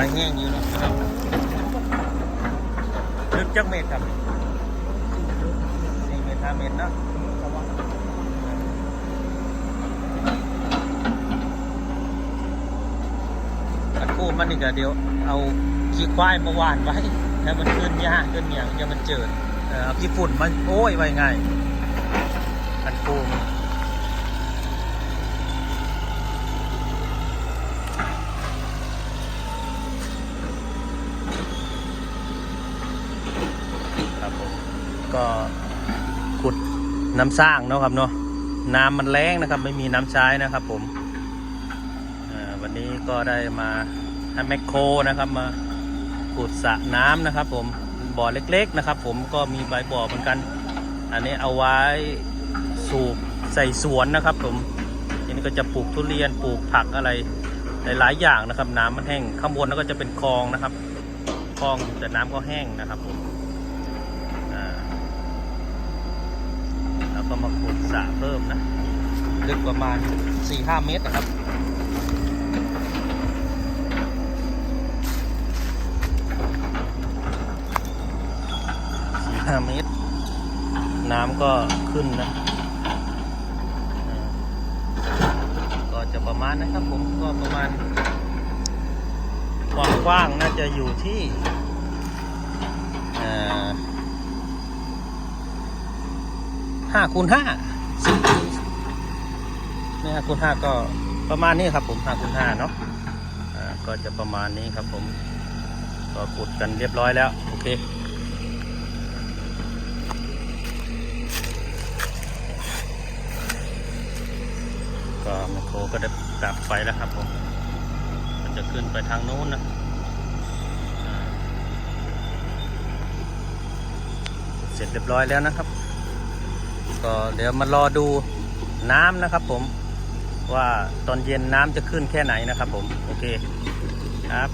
ายแห้งอยู่นะครับลึกจักเมตรครับสี่เมตรห้าเมตรเนาะอันคู่มันนี่ก็เดี๋ยวเอาขี้ควายมาหวานไว้ให้มันขึ้นหญ้าขึ้นอย่างจะมันเจิดเอาขี้ฝุ่นมาโอ้ยไว้ง่ายอันคู่ ครับผมก็ขุดน้ำสร้างเนาะครับเนาะน้ำมันแรงนะครับ ไม่มีน้ำใช้นะครับ ผมวันนี้ก็ได้มาให้แมคโครนะครับ มาขุดสระน้ำนะครับ ผมบ่อเล็ก ๆนะครับ ผมก็มีใบบ่อเหมือนกัน อันนี้เอาไว้สูบใส่สวนนะครับ ผมทีนี้ก็จะปลูกทุเรียนปลูกผักอะไรหลายๆอย่างนะครับ น้ำมันแห้งข้างบนแล้วก็จะเป็นคลองนะครับคลองแต่น้ำก็แห้งนะครับผม อ่าแล้ว ก็มาขุดสระเพิ่มนะ ลึกประมาณ 4-5 เมตรนะครับ4-5เมตร น้ำก็ขึ้นนะก็จะประมาณนะครับผมก็ประมาณความกว้างน่าจะอยู่ที่อ่า ห้าคูณห้าสิบนี่ห้าคูณห้าก็ประมาณนี้ครับผมห้าคูณห้าเนาะก็จะประมาณนี้ครับผมก็ขุดกันเรียบร้อยแล้ว โอเคก็มคโครก็ได้กลับไปแล้วครับผมมันจะขึ้นไปทางนู้นนะเสร็จเรียบร้อยแล้วนะครับ ก็เดี๋ยวมารอดูน้ำนะครับผมว่าตอนเย็นน้ำจะขึ้นแค่ไหนนะครับผม โอเคครับ